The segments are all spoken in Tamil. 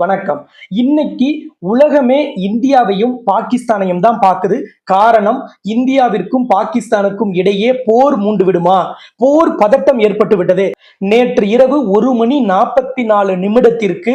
வணக்கம். இன்னைக்கு உலகமே இந்தியாவையும் பாகிஸ்தானையும் தான் பார்க்குது காரணம் இந்தியாவிற்கும் பாகிஸ்தானுக்கும் இடையே போர் மூண்டு விடுமா? போர் பதட்டம் ஏற்பட்டு விட்டது. நேற்று இரவு ஒரு மணி நாற்பத்தி நாலு நிமிடத்திற்கு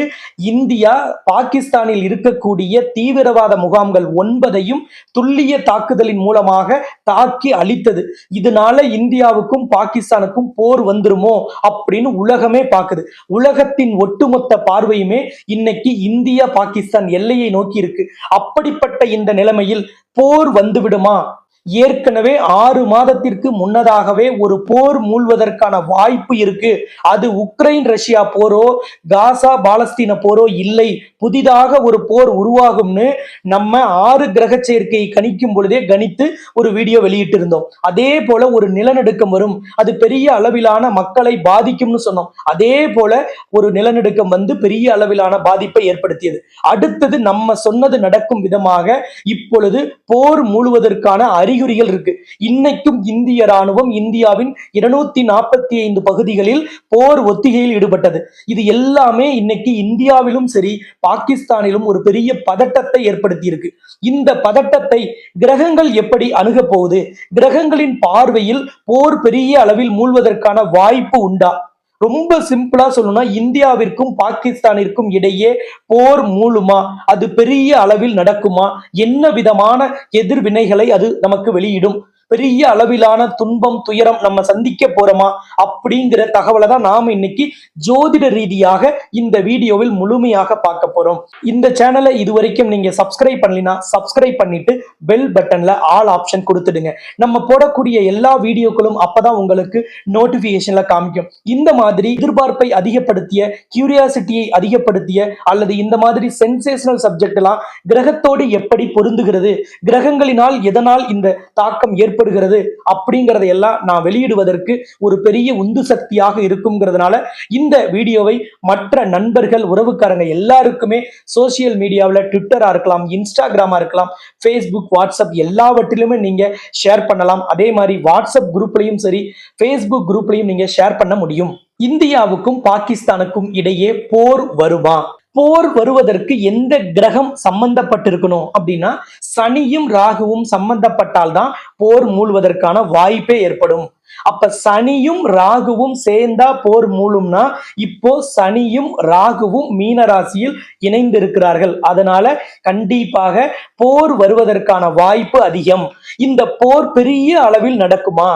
இந்தியா பாகிஸ்தானில் இருக்கக்கூடிய தீவிரவாத முகாம்கள் ஒன்பதையும் துல்லிய தாக்குதலின் மூலமாக தாக்கி அழித்தது. இதனால இந்தியாவுக்கும் பாகிஸ்தானுக்கும் போர் வந்துருமோ அப்படின்னு உலகமே பார்க்குது உலகத்தின் ஒட்டுமொத்த பார்வையுமே இன்னைக்கு இந்தியா பாகிஸ்தான் எல்லையை நோக்கி இருக்கு அப்படிப்பட்ட இந்த நிலைமையில் போர் வந்துவிடுமா ஏற்கனவே ஆறு மாதத்திற்கு முன்னதாகவே ஒரு போர் மூழ்வதற்கான வாய்ப்பு இருக்கு. அது உக்ரைன் ரஷ்யா போரோ காசா பாலஸ்தீன போரோ இல்லை. புதிதாக ஒரு போர் உருவாகும்னு நம்ம ஆறு கிரக சேர்க்கையை கணிக்கும் பொழுதே கணித்து ஒரு வீடியோ வெளியிட்டு இருந்தோம் அதே போல ஒரு நிலநடுக்கம் வரும். அது பெரிய அளவிலான மக்களை பாதிக்கும்னு சொன்னோம். அதே போல ஒரு நிலநடுக்கம் வந்து பெரிய அளவிலான பாதிப்பை ஏற்படுத்தியது. அடுத்தது நம்ம சொன்னது நடக்கும் விதமாக இப்பொழுது போர் மூழுவதற்கான அறிகுறிகள் இருக்கு. இன்னைக்கும் இந்திய ராணுவம் இந்தியாவின் இருநூத்தி நாற்பத்தி ஐந்து பகுதிகளில் போர் ஒத்திகையில் ஈடுபட்டது. இது எல்லாமே இன்னைக்கு இந்தியாவிலும் சரி பாகிஸ்தானிலும் ஒரு பெரிய பதட்டத்தை ஏற்படுத்தி இருக்கு இந்த பதட்டத்தை கிரகங்கள் எப்படி அணுக போகுது? கிரகங்களின் பார்வையில் போர் பெரிய அளவில் மூழ்வதற்கான வாய்ப்பு உண்டா? ரொம்ப சிம்பிளா சொல்லணும்னா இந்தியாவிற்கும் பாகிஸ்தானிற்கும் இடையே போர் மூழுமா அது பெரிய அளவில் நடக்குமா? என்ன விதமான எதிர்வினைகளை அது நமக்கு வெளியிடும்? பெரிய அளவிலான துன்பம் துயரம் நம்ம சந்திக்க போறோமா? அப்படிங்கிற தகவலை தான் நாம இன்னைக்கு ஜோதிட ரீதியாக இந்த வீடியோவில் முழுமையாக பார்க்க போறோம். இந்த சேனலை இதுவரைக்கும் நீங்க சப்ஸ்கிரைப் பண்ணலினா சப்ஸ்கிரைப் பண்ணிட்டு பெல் பட்டன்ல ஆல் ஆப்ஷன் கொடுத்துடுங்க. நம்ம போடக்கூடிய எல்லா வீடியோக்களும் அப்பதான் உங்களுக்கு நோட்டிபிகேஷன்ல காமிக்கும். இந்த மாதிரி எதிர்பார்ப்பை அதிகப்படுத்திய கியூரியாசிட்டியை அதிகப்படுத்திய அல்லது இந்த மாதிரி சென்சேஷனல் சப்ஜெக்ட் எல்லாம் கிரகத்தோடு எப்படி பொருந்துகிறது கிரகங்களினால் எதனால் இந்த தாக்கம் ஏற்படுகிறது அப்படிங்கிறத எல்லாம் நான் வெளியிடுவதற்கு ஒரு பெரிய உந்து சக்தியாக இருக்குங்கிறதுனால இந்த வீடியோவை மற்ற நண்பர்கள் உறவுக்காரங்க எல்லாருக்குமே சோசியல் மீடியாவில் ட்விட்டராக இருக்கலாம் இன்ஸ்டாகிராமா இருக்கலாம் ஃபேஸ்புக் வாட்ஸ்அப் எல்லாவற்றிலுமே நீங்க ஷேர் பண்ணலாம். அதே மாதிரி வாட்ஸ்அப் குரூப்லையும் சரி ஃபேஸ்புக் குரூப்லையும் நீங்க ஷேர் பண்ண முடியும். இந்தியாவுக்கும் பாகிஸ்தானுக்கும் இடையே போர் வருமா? போர் வருவதற்கு எந்த கிரகம் சம்பந்தப்பட்டிருக்கணும் அப்படின்னா சனியும் ராகுவும் சம்பந்தப்பட்டால்தான் போர் மூழ்வதற்கான வாய்ப்பே ஏற்படும். அப்ப சனியும் ராகுவும் சேர்ந்தா போர் மூழும்னா இப்போ சனியும் ராகுவும் மீன ராசியில் இணைந்திருக்கிறார்கள். அதனால கண்டிப்பாக போர் வருவதற்கான வாய்ப்பு அதிகம். இந்த போர் பெரிய அளவில் நடக்குமா?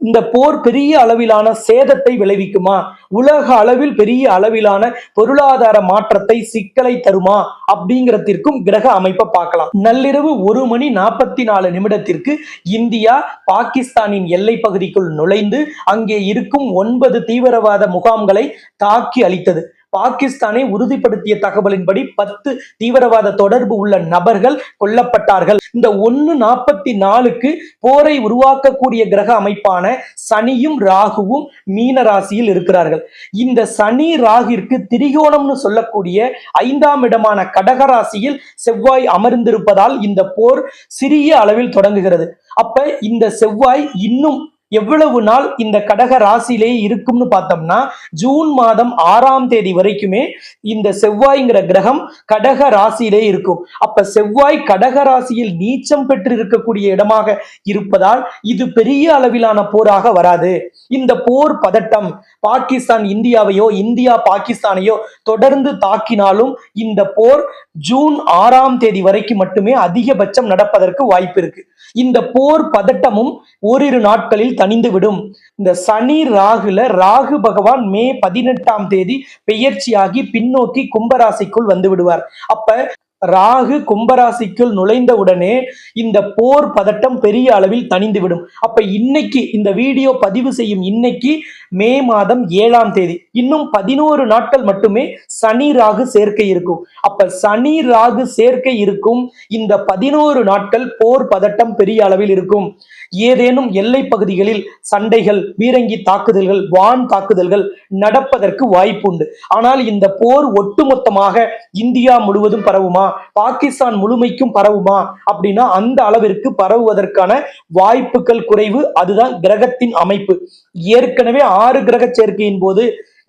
இந்த போர் பெரிய அளவிலான சேதத்தை விளைவிக்குமா? உலக அளவில் பெரிய அளவிலான பொருளாதார மாற்றத்தை சிக்கலை தருமா? அப்படிங்கிறதற்கும் கிரக அமைப்பை பார்க்கலாம். நள்ளிரவு ஒரு மணி நாற்பத்தி நாலு நிமிடத்திற்கு இந்தியா பாகிஸ்தானின் எல்லை பகுதிக்குள் நுழைந்து அங்கே இருக்கும் ஒன்பது தீவிரவாத முகாம்களை தாக்கி அளித்தது பாகிஸ்தானை உறுதிப்படுத்திய தகவலின்படி பத்து தீவிரவாத தொடர்பு உள்ள நபர்கள் கொல்லப்பட்டார்கள். இந்த ஒன்னு நாற்பத்தி நாலுக்கு போரை உருவாக்கக்கூடிய கிரக அமைப்பான சனியும் ராகுவும் மீன ராசியில் இருக்கிறார்கள். இந்த சனி ராகிற்கு திரிகோணம்னு சொல்லக்கூடிய ஐந்தாம் இடமான கடகராசியில் செவ்வாய் அமர்ந்திருப்பதால் இந்த போர் சிறிய அளவில் தொடங்குகிறது. அப்ப இந்த செவ்வாய் இன்னும் எவ்வளவு நாள் இந்த கடக ராசியிலே இருக்கும்னு பார்த்தோம்னா ஜூன் மாதம் ஆறாம் தேதி வரைக்குமே இந்த செவ்வாய்ங்கிற கிரகம் கடக ராசியிலே இருக்கும். அப்ப செவ்வாய் கடக ராசியில் நீச்சம் பெற்று இருக்கக்கூடிய இடமாக இருப்பதால் இது பெரிய அளவிலான போராக வராது. இந்த போர் பதட்டம் பாகிஸ்தான் இந்தியாவையோ இந்தியா பாகிஸ்தானையோ தொடர்ந்து தாக்கினாலும் இந்த போர் ஜூன் ஆறாம் தேதி வரைக்கும் மட்டுமே அதிகபட்சம் நடப்பதற்கு வாய்ப்பு இருக்கு இந்த போர் பதட்டமும் ஓரிரு நாட்களில் தணிந்து விடும் இந்த சனி ராகுல ராகு பகவான் மே பதினெட்டாம் தேதி பெயர்ச்சியாகி பின்னோக்கி கும்பராசிக்குள் வந்து விடுவார். அப்ப ராகு கும்பராசிக்குள் நுழைந்த உடனே இந்த போர் பதட்டம் பெரிய அளவில் தணிந்து விடும் அப்ப இன்னைக்கு இந்த வீடியோ பதிவு செய்யும் இன்னைக்கு மே மாதம் ஏழாம் தேதி. இன்னும் பதினோரு நாட்கள் மட்டுமே சனி ராகு சேர்க்கை இருக்கும். அப்ப சனி ராகு சேர்க்கை இருக்கும். இந்த பதினோரு நாட்கள் போர் பதட்டம் பெரிய அளவில் இருக்கும். ஏதேனும் எல்லை பகுதிகளில் சண்டைகள் பீரங்கி தாக்குதல்கள் வான் தாக்குதல்கள் நடப்பதற்கு வாய்ப்புண்டு. ஆனால் இந்த போர் ஒட்டுமொத்தமாக இந்தியா முழுவதும் பரவுமா? பாகிஸ்தான் முழுமைக்கும் பரவுமா? அப்படின்னா அந்த அளவிற்கு பரவுவதற்கான வாய்ப்புகள் குறைவு. அதுதான் கிரகத்தின் அமைப்பு. ஏற்கனவே ஆறு கிரக சேர்க்கையின் போது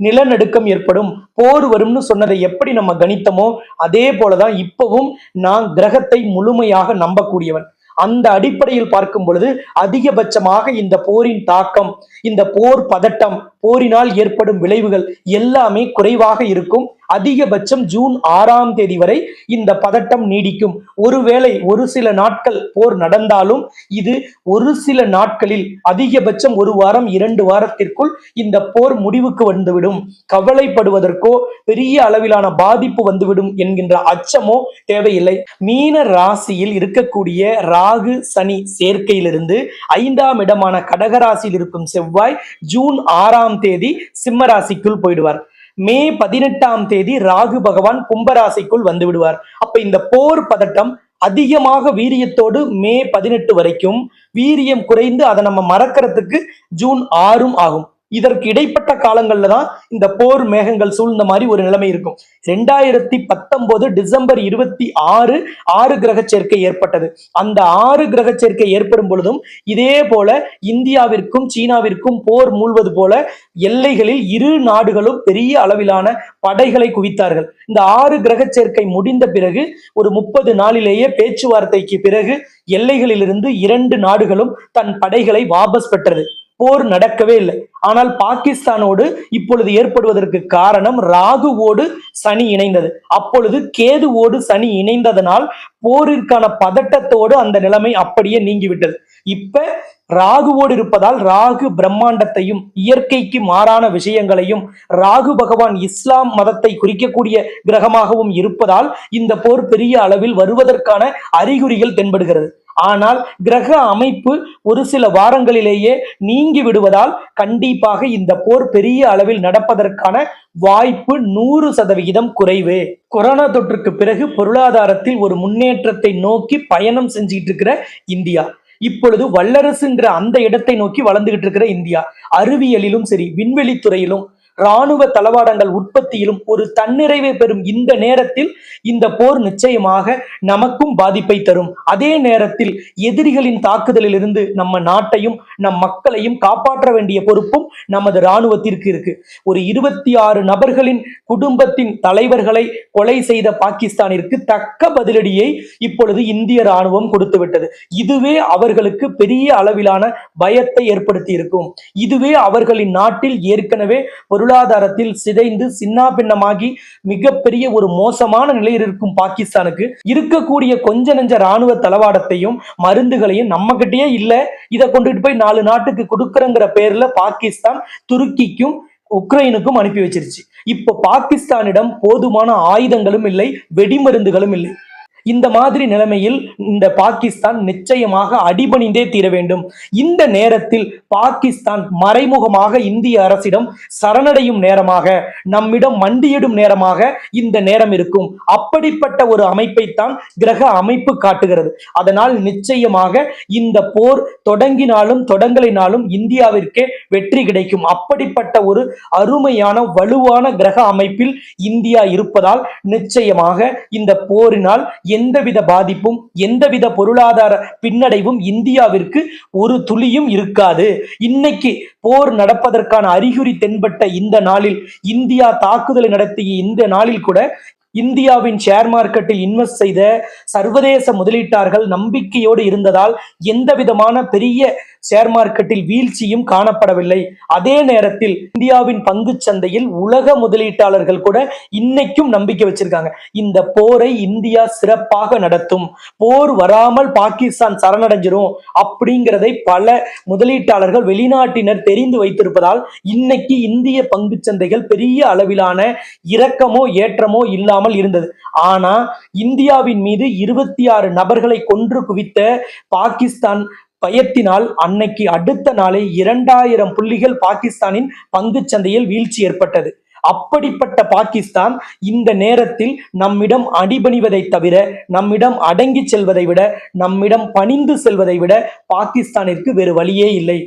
நிலநடுக்கம் ஏற்படும். போர் வரும்னு சொன்னதை எப்படி நம்ம கணித்தமோ அதே போலதான் இப்பவும் நான் கிரகத்தை முழுமையாக நம்பக்கூடியவன். அந்த அடிப்படையில் பார்க்கும் பொழுது அதிகபட்சமாக இந்த போரின் தாக்கம் இந்த போர் பதட்டம் போரினால் ஏற்படும் விளைவுகள் எல்லாமே குறைவாக இருக்கும். அதிகபட்சம் ஜூன் ஆறாம் தேதி வரை இந்த பதட்டம் நீடிக்கும். ஒருவேளை ஒரு சில நாட்கள் போர் நடந்தாலும் இது ஒரு சில நாட்களில் அதிகபட்சம் ஒரு வாரம் இரண்டு வாரத்திற்குள் இந்த போர் முடிவுக்கு வந்துவிடும். கவலைப்படுவதற்கோ பெரிய அளவிலான பாதிப்பு வந்துவிடும் என்கின்ற அச்சமோ தேவையில்லை. மீன ராசியில் இருக்கக்கூடிய ராகு சனி சேர்க்கையிலிருந்து ஐந்தாம் இடமான கடகராசியில் இருக்கும் செவ்வாய் ஜூன் ஆறாம் தேதி சிம்ம ராசிக்குள் போயிடுவார். மே பதினெட்டாம் தேதி ராகு பகவான் கும்பராசிக்குள் வந்து விடுவார் அப்ப இந்த போர் பதட்டம் அதிகமாக வீரியத்தோடு மே பதினெட்டு வரைக்கும் வீரியம் குறைந்து அதை நம்ம மறக்கிறதுக்கு ஜூன் ஆறும் ஆகும். இதற்கு இடைப்பட்ட காலங்கள்ல தான் இந்த போர் மேகங்கள் சூழ்ந்த மாதிரி ஒரு நிலைமை இருக்கும். ரெண்டாயிரத்தி பத்தொன்பது டிசம்பர் இருபத்தி ஆறு ஆறு கிரக சேர்க்கை ஏற்பட்டது. அந்த ஆறு கிரக சேர்க்கை ஏற்படும் பொழுதும் இதே போல இந்தியாவிற்கும் சீனாவிற்கும் போர் மூழ்வது போல எல்லைகளில் இரு நாடுகளும் பெரிய அளவிலான படைகளை குவித்தார்கள். இந்த ஆறு கிரக சேர்க்கை முடிந்த பிறகு ஒரு முப்பது நாளிலேயே பேச்சுவார்த்தைக்கு பிறகு எல்லைகளிலிருந்து இரண்டு நாடுகளும் தன் படைகளை வாபஸ் பெற்றது. போர் நடக்கவே இல்லை. ஆனால் பாகிஸ்தானோடு இப்பொழுது ஏற்படுவதற்கு காரணம் ராகுவோடு சனி இணைந்தது. அப்பொழுது கேதுவோடு சனி இணைந்ததனால் போரிற்கான பதட்டத்தோடு அந்த நிலைமை அப்படியே நீங்கிவிட்டது. இப்ப ராகுவோடு இருப்பதால் ராகு பிரம்மாண்டத்தையும் இயற்கைக்கு மாறான விஷயங்களையும் ராகு பகவான் இஸ்லாம் மதத்தை குறிக்கக்கூடிய கிரகமாகவும் இருப்பதால் இந்த போர் பெரிய அளவில் வருவதற்கான அறிகுறிகள் தென்படுகிறது. ஆனால் கிரக அமைப்பு ஒரு சில வாரங்களிலேயே நீங்கி விடுவதால் கண்டிப்பாக இந்த போர் பெரிய அளவில் நடப்பதற்கான வாய்ப்பு நூறு சதவிகிதம் குறைவு. கொரோனா தொற்றுக்கு பிறகு பொருளாதாரத்தில் ஒரு முன்னேற்றத்தை நோக்கி பயணம் செஞ்சுக்கிட்டு இருக்கிற இந்தியா. இப்பொழுது வல்லரசுங்கிற அந்த இடத்தை நோக்கி வளர்ந்துகிட்டு இருக்கிற இந்தியா. அறிவியலிலும் சரி விண்வெளி துறையிலும் ராணுவ தளவாடங்கள் உற்பத்தியிலும் ஒரு தன்னிறைவை பெறும் இந்த நேரத்தில் இந்த போர் நிச்சயமாக நமக்கும் பாதிப்பை தரும். அதே நேரத்தில் எதிரிகளின் தாக்குதலில் இருந்து நம்ம நாட்டையும் நம் மக்களையும் காப்பாற்ற வேண்டிய பொறுப்பும் நமது இராணுவத்திற்கு இருக்கு. ஒரு இருபத்தி ஆறு நபர்களின் குடும்பத்தின் தலைவர்களை கொலை செய்த பாகிஸ்தானிற்கு தக்க பதிலடியை இப்பொழுது இந்திய ராணுவம் கொடுத்து விட்டது இதுவே அவர்களுக்கு பெரிய அளவிலான பயத்தை ஏற்படுத்தி இருக்கும் இதுவே அவர்களின் நாட்டில் ஏற்கனவே பொருளாதாரத்தில் சிதைந்து சின்னா பின்னமாகி மிகப்பெரிய ஒரு மோசமான நிலையில் இருக்கும் பாகிஸ்தானுக்கு இருக்கக்கூடிய கொஞ்ச நெஞ்ச ராணுவ தளவாடத்தையும் மருந்துகளையும் நம்ம கிட்டேயே இல்லை. இதை கொண்டுட்டு போய் நாலு நாட்டுக்கு கொடுக்கறங்கிற பேர்ல பாகிஸ்தான் துருக்கிக்கும் உக்ரைனுக்கும் அனுப்பி வச்சிருச்சு. இப்போ பாகிஸ்தானிடம் போதுமான ஆயுதங்களும் இல்லை வெடிமருந்துகளும் இல்லை. இந்த மாதிரி நிலைமையில் இந்த பாகிஸ்தான் நிச்சயமாக அடிபணிந்தே தீர வேண்டும். இந்த நேரத்தில் பாகிஸ்தான் மறைமுகமாக இந்திய அரசிடம் சரணடையும் நேரமாக நம்மிடம் மண்டியிடும் நேரமாக இந்த நேரம் இருக்கும். அப்படிப்பட்ட ஒரு அமைப்பைத்தான் கிரக அமைப்பு காட்டுகிறது. அதனால் நிச்சயமாக இந்த போர் தொடங்கினாலும் தொடங்கலினாலும் இந்தியாவிற்கே வெற்றி கிடைக்கும். அப்படிப்பட்ட ஒரு அருமையான வலுவான கிரக அமைப்பில் இந்தியா இருப்பதால் நிச்சயமாக இந்த போரினால் எந்தவித பாதிப்பும் எந்தவித பொருளாதார பின்னடைவும் இந்தியாவிற்கு ஒரு துளியும் இருக்காது. இன்னைக்கு போர் நடப்பதற்கான அறிகுறி தென்பட்ட இந்த நாளில் இந்தியா தாக்குதலை நடத்திய இந்த நாளில் கூட இந்தியாவின் ஷேர் மார்க்கெட்டில் இன்வெஸ்ட் செய்த சர்வதேச முதலீட்டார்கள் நம்பிக்கையோடு இருந்ததால் எந்த விதமான பெரிய ஷேர் மார்க்கெட்டில் வீழ்ச்சியும் காணப்படவில்லை. அதே நேரத்தில் இந்தியாவின் பங்கு சந்தையில் உலக முதலீட்டாளர்கள் கூட இன்னைக்கும் நம்பிக்கை வச்சிருக்காங்க. இந்த போரை இந்தியா சிறப்பாக நடத்தும். போர் வராமல் பாகிஸ்தான் சரணடைஞ்சிரும் அப்படிங்கிறதை பல முதலீட்டாளர்கள் வெளிநாட்டினர் தெரிந்து வைத்திருப்பதால் இன்னைக்கு இந்திய பங்கு சந்தைகள் பெரிய அளவிலான இரக்கமோ ஏற்றமோ இல்லாமல் இருந்தது. ஆனா இந்தியாவின் மீது இருபத்தி ஆறு நபர்களை கொன்று குவித்த பாகிஸ்தான் பயத்தினால் அன்னைக்கு அடுத்த நாளே இரண்டாயிரம் புள்ளிகள் பாகிஸ்தானின் பங்கு சந்தையில் வீழ்ச்சி ஏற்பட்டது. அப்படிப்பட்ட பாகிஸ்தான் இந்த நேரத்தில் நம்மிடம் அடிபணிவதை தவிர நம்மிடம் அடங்கி செல்வதை விட நம்மிடம் பணிந்து செல்வதை விட பாகிஸ்தானிற்கு வேறு வழியே இல்லை.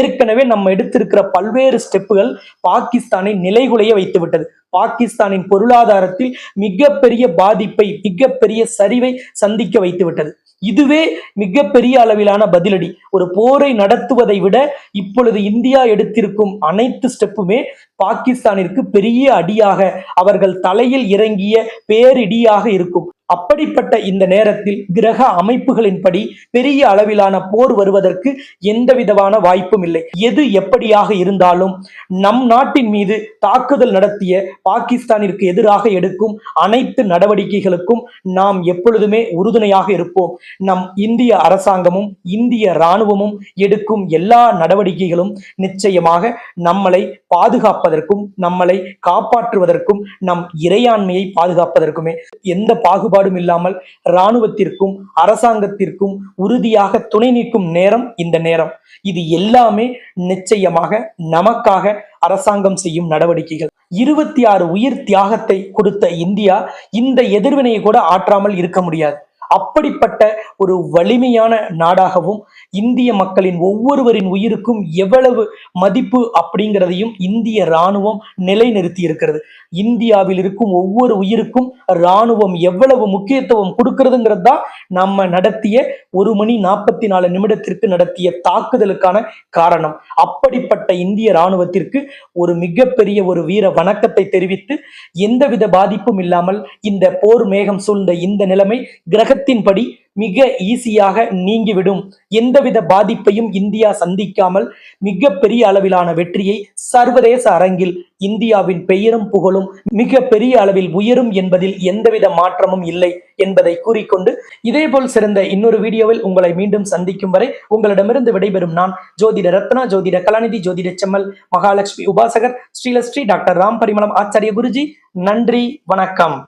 ஏற்கனவே நம்ம எடுத்திருக்கிற பல்வேறு ஸ்டெப்புகள் பாகிஸ்தானை நிலைகுலைய வைத்துவிட்டது. பாகிஸ்தானின் பொருளாதாரத்தில் மிகப்பெரிய பாதிப்பை மிகப்பெரிய சரிவை சந்திக்க வைத்துவிட்டது. இதுவே மிகப்பெரிய அளவிலான பதிலடி. ஒரு போரை நடத்துவதை விட இப்பொழுது இந்தியா எடுத்திருக்கும் அனைத்து ஸ்டெப்புமே பாகிஸ்தானிற்கு பெரிய அடியாக அவர்கள் தலையில் இறங்கிய பேரிடியாக இருக்கும். அப்படிப்பட்ட இந்த நேரத்தில் கிரக அமைப்புகளின்படி பெரிய அளவிலான போர் வருவதற்கு எந்த விதமான வாய்ப்பும் இல்லை. எது எப்படியாக இருந்தாலும் நம் நாட்டின் மீது தாக்குதல் நடத்திய பாகிஸ்தானிற்கு எதிராக எடுக்கும் அனைத்து நடவடிக்கைகளுக்கும் நாம் எப்பொழுதுமே உறுதுணையாக இருப்போம். நம் இந்திய அரசாங்கமும் இந்திய இராணுவமும் எடுக்கும் எல்லா நடவடிக்கைகளும் நிச்சயமாக நம்மளை பாதுகாப்பதற்கும் நம்மளை காப்பாற்றுவதற்கும் நம் இறையாண்மையை பாதுகாப்பதற்குமே எந்த பாகுபாடு பாகுபாடும் இல்லாமல் இராணுவத்திற்கும் அரசாங்கத்திற்கும் உறுதியாக துணை நிற்கும் நேரம் இந்த நேரம். இது எல்லாமே நிச்சயமாக நமக்காக அரசாங்கம் செய்யும் நடவடிக்கைகள். இருபத்தி ஆறு உயிர் தியாகத்தை கொடுத்த இந்தியா இந்த எதிர்வினையை கூட ஆற்றாமல் இருக்க முடியாது. அப்படிப்பட்ட ஒரு வலிமையான நாடாகவும் இந்திய மக்களின் ஒவ்வொருவரின் உயிருக்கும் எவ்வளவு மதிப்பு அப்படிங்கிறதையும் இந்திய இராணுவம் நிலைநிறுத்தி இருக்கிறது. இந்தியாவில் இருக்கும் ஒவ்வொரு உயிருக்கும் இராணுவம் எவ்வளவு முக்கியத்துவம் கொடுக்கிறதுங்கிறது தான் நம்ம நடத்திய ஒரு மணி நாற்பத்தி நாலு நிமிடத்திற்கு நடத்திய தாக்குதலுக்கான காரணம். அப்படிப்பட்ட இந்திய இராணுவத்திற்கு ஒரு மிகப்பெரிய ஒரு வீர வணக்கத்தை தெரிவித்து எந்தவித பாதிப்பும் இல்லாமல் இந்த போர் மேகம் சூழ்ந்த இந்த நிலைமை கிரக கிரகத்தின்படி மிக ஈஸியாக நீங்கிவிடும். எந்தவித பாதிப்பையும் இந்தியா சந்திக்காமல் மிக பெரிய அளவிலான வெற்றியை சர்வதேச அரங்கில் இந்தியாவின் பெயரும் புகழும் மிக பெரிய அளவில் உயரும் என்பதில் எந்தவித மாற்றமும் இல்லை என்பதை கூறிக்கொண்டு இதேபோல் சிறந்த இன்னொரு வீடியோவில் உங்களை மீண்டும் சந்திக்கும் வரை உங்களிடமிருந்து விடைபெறும் நான் ஜோதிட ரத்னா ஜோதிட கலாநிதி ஜோதிட செம்மல் மகாலட்சுமி உபாசகர் ஸ்ரீலஸ்ரீ டாக்டர் ராம் பரிமளம் ஆச்சாரிய குருஜி. நன்றி வணக்கம்.